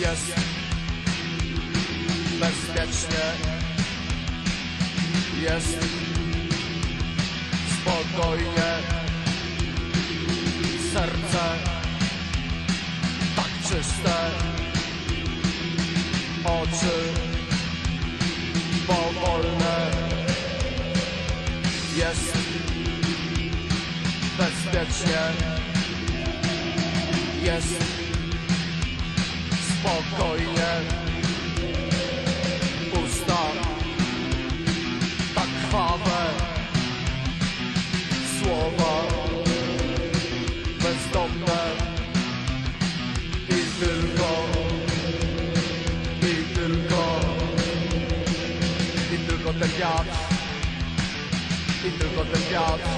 jest bezpiecznie, jest spokojnie, serce tak czyste, oczy powolne, jest bezpiecznie, jest spokojnie, usta tak krwawe, słowa bezdomne. I tylko, i tylko, i tylko ten wiatr, i tylko ten wiatr,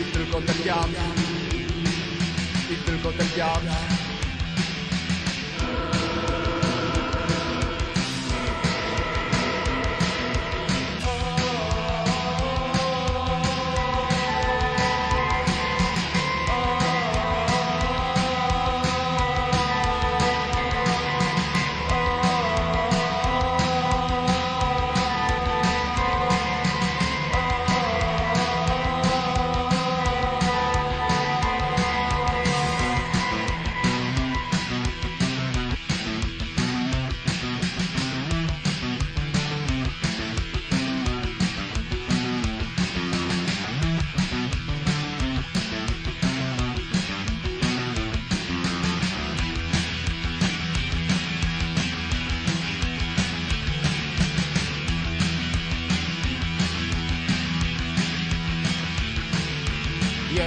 i tylko ten wiatr, i tylko ten wiatr.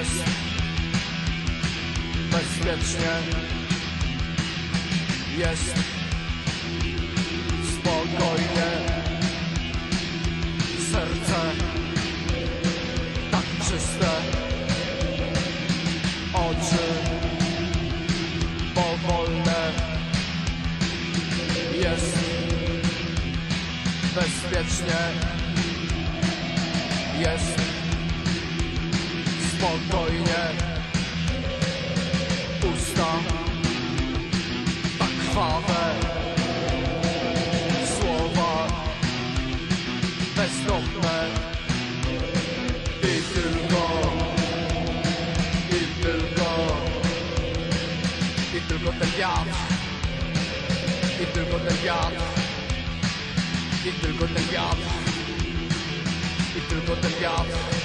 Jest. Bezpiecznie, jest. Spokojnie, serce. Tak czyste, oczy. Powolne, jest. Bezpiecznie, jest spokojnie. Usta tak krwawe. Słowa bezdomne I tylko I tylko I tylko ten wiatr. I tylko ten wiatr. I tylko ten wiatr. I tylko ten wiatr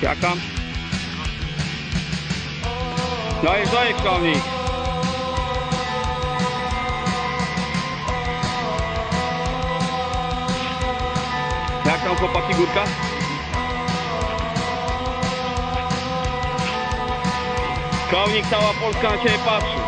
Tam? Dajesz, dajesz kownik. Jak tam chłopaki górka? Kownik, cała Polska na Ciebie patrzy.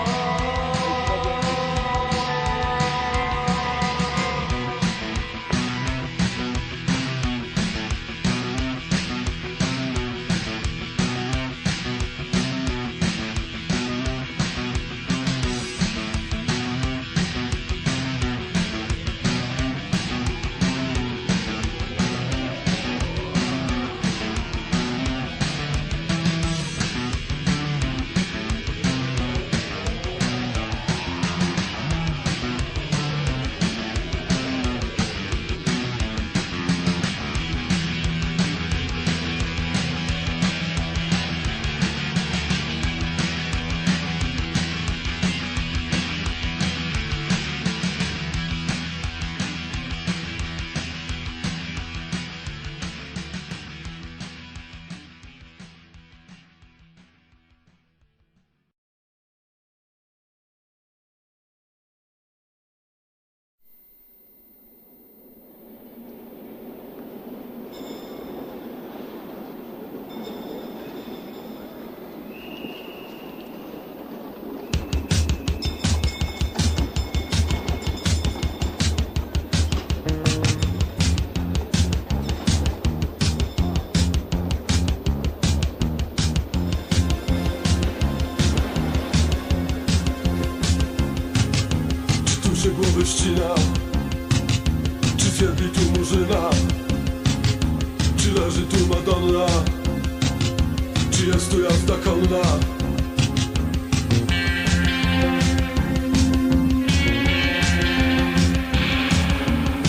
Czy jest tu jazda konna?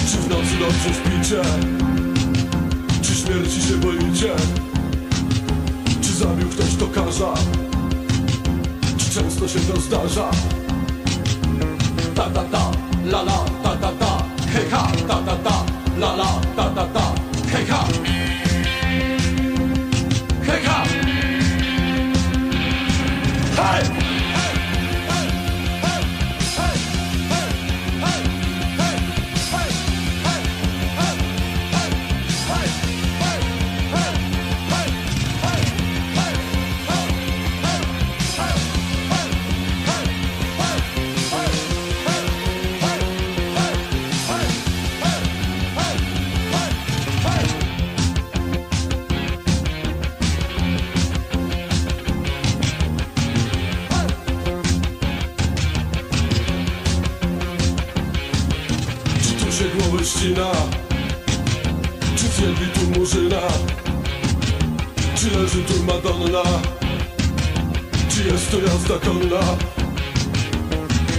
Czy w nocy dobrze śpicie Czy śmierci się boicie? Czy zabił ktoś tokarza? Czy często się to zdarza? Ta ta ta, la la, ta ta ta, hej ha, ta ta ta, la la, ta ta ta, hej ścina Czy zjedli tu murzyna? Czy leży tu Madonna? Czy jest tu jazda konna?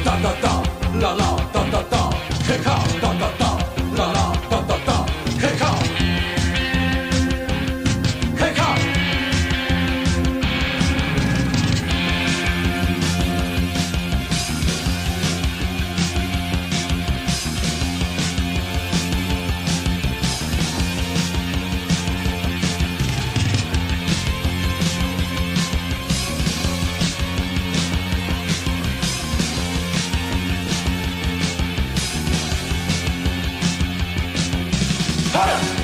Ta ta ta, la la, ta ta ta, hej ha, ta ta ta, Live!